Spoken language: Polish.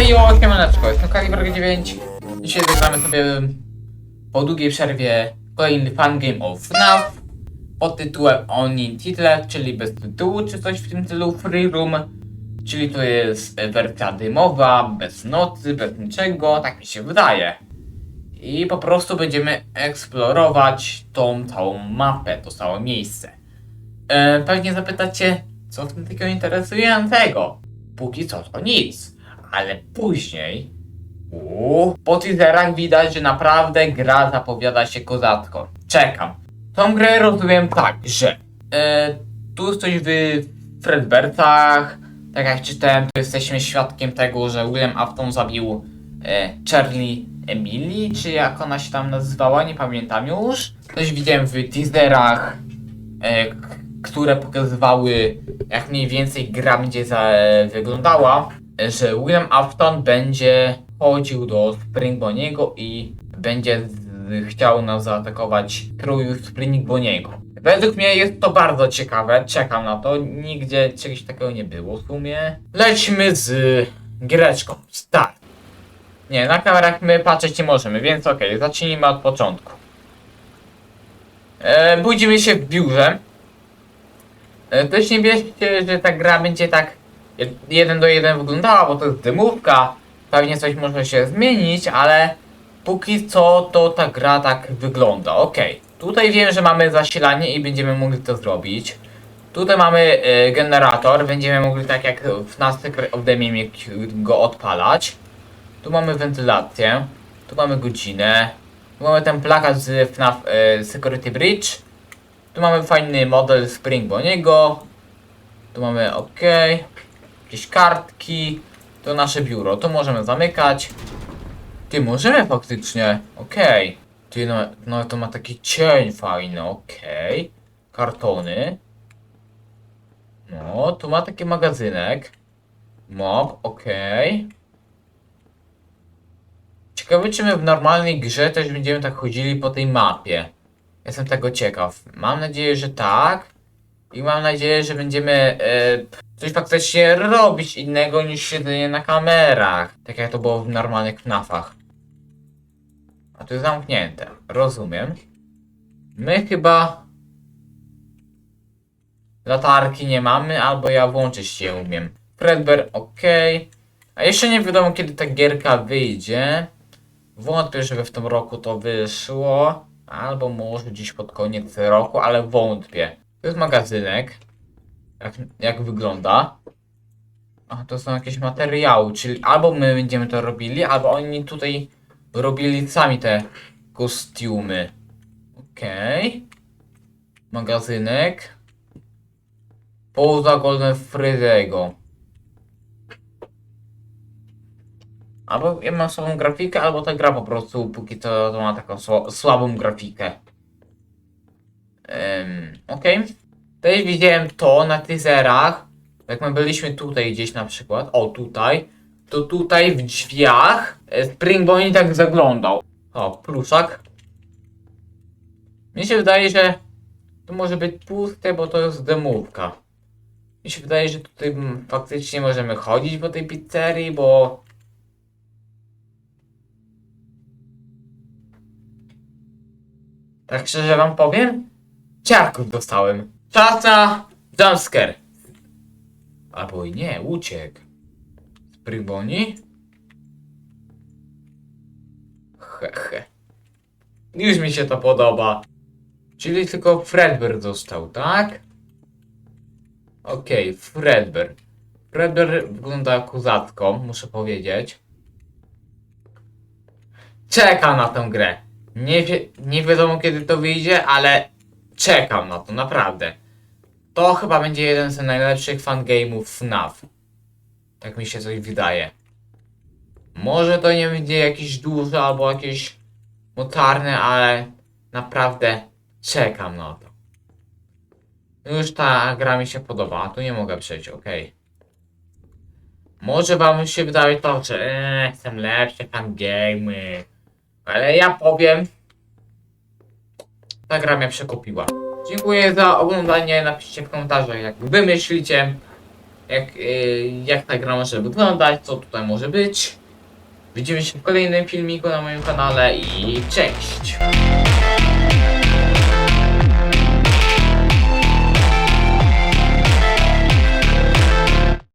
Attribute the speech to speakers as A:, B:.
A: Hejo, siemaneczko, jestem Kaliber 9 Dzisiaj zagramy sobie po długiej przerwie kolejny fan game of FNAF pod tytułem Oni Title, czyli bez tytułu, czy coś w tym stylu Free Room Czyli to jest wersja dymowa, bez nocy, bez niczego, tak mi się wydaje. I po prostu będziemy eksplorować tą całą mapę, to całe miejsce. E, Pewnie zapytacie, co w tym takiego interesującego? Póki co to nic, ale później. Uuu, po teaserach widać, że naprawdę gra zapowiada się kozacko. Czekam. Tą grę rozumiem tak, że e, tu coś w Fredbertach, tak jak czytałem, to jesteśmy świadkiem tego, że William Afton zabił e, Charlie Emily, czy jak ona się tam nazywała, nie pamiętam już. Coś widziałem w teaserach, e, które pokazywały jak mniej więcej gra będzie za, wyglądała, że William Afton będzie chodził do Springboniego i będzie chciał nas zaatakować królu Springboniego. Według mnie jest to bardzo ciekawe, czekam na to, nigdzie czegoś takiego nie było w sumie. Lećmy z giereczką, start. Nie, na kamerach my patrzeć nie możemy, więc okej, zacznijmy od początku. E, budzimy się w biurze. E, Też nie że ta gra będzie tak jeden do jeden wyglądała, bo to jest dymówka. Pewnie coś może się zmienić, ale póki co to ta gra tak wygląda. Okej, tutaj wiem, że mamy zasilanie i będziemy mogli to zrobić. Tutaj mamy e, generator, będziemy mogli tak jak w nas Secret of the Mimic go odpalać. Tu mamy wentylację, tu mamy godzinę, tu mamy ten plakat z FNAF e, Security Bridge. Tu mamy fajny model Spring Boniego. Tu mamy OK. Jakieś kartki. To nasze biuro. To możemy zamykać. Ty możemy faktycznie. Okej. Ty no, no to ma taki cień fajny. Okej. Kartony. No, tu ma taki magazynek. Mob, okej. Ciekawe, czy my w normalnej grze też będziemy tak chodzili po tej mapie. Jestem tego ciekaw. Mam nadzieję, że tak. I mam nadzieję, że będziemy e, coś faktycznie robić innego niż siedzenie na kamerach. Tak jak to było w normalnych FNAFach. A tu jest zamknięte. Rozumiem. My chyba latarki nie mamy, albo ja włączyć je umiem. Fredbear, ok. A jeszcze nie wiadomo kiedy ta gierka wyjdzie. Wątpię, żeby w tym roku to wyszło. Albo może dziś pod koniec roku, ale wątpię. To jest magazynek. Jak, jak wygląda? A to są jakieś materiały, czyli albo my będziemy to robili, albo oni tutaj robili sami te kostiumy. Okej. Magazynek. Poza Golden Freddy'ego. Albo ja mam słabą grafikę, albo ta gra po prostu póki co to ma taką sła- słabą grafikę. Okej. Też widziałem to na teaserach. Jak my byliśmy tutaj gdzieś na przykład. O, tutaj. To tutaj w drzwiach e, Spring Bonnie tak zaglądał. O, pluszak. Mi się wydaje, że to może być puste, bo to jest demówka. Mi się wydaje, że tutaj faktycznie możemy chodzić po tej pizzerii, bo Tak szczerze wam powiem? Ciarków dostałem. Na jumpscare. Albo i nie, uciekł. Spryboni? Hehe. Już mi się to podoba. Czyli tylko Fredbear został, tak? Okej, Fredbear. Fredbear wygląda kozacko, muszę powiedzieć. Czekam na tę grę. Nie, wie, nie wiadomo kiedy to wyjdzie, ale czekam na to, naprawdę. To chyba będzie jeden z najlepszych fangame'ów FNAF. Tak mi się coś wydaje. Może to nie będzie jakiś duży albo jakieś mocarne, ale naprawdę czekam na to. Już ta gra mi się podoba, a tu nie mogę przejść, okej. Może wam się wydaje to, że ee, chcę lepsze fangame'y. Ale ja powiem, ta gra mnie przekupiła. Dziękuję za oglądanie, napiszcie w komentarzach jak wy myślicie. jak, yy, jak ta gra może wyglądać, co tutaj może być. Widzimy się w kolejnym filmiku na moim kanale i cześć!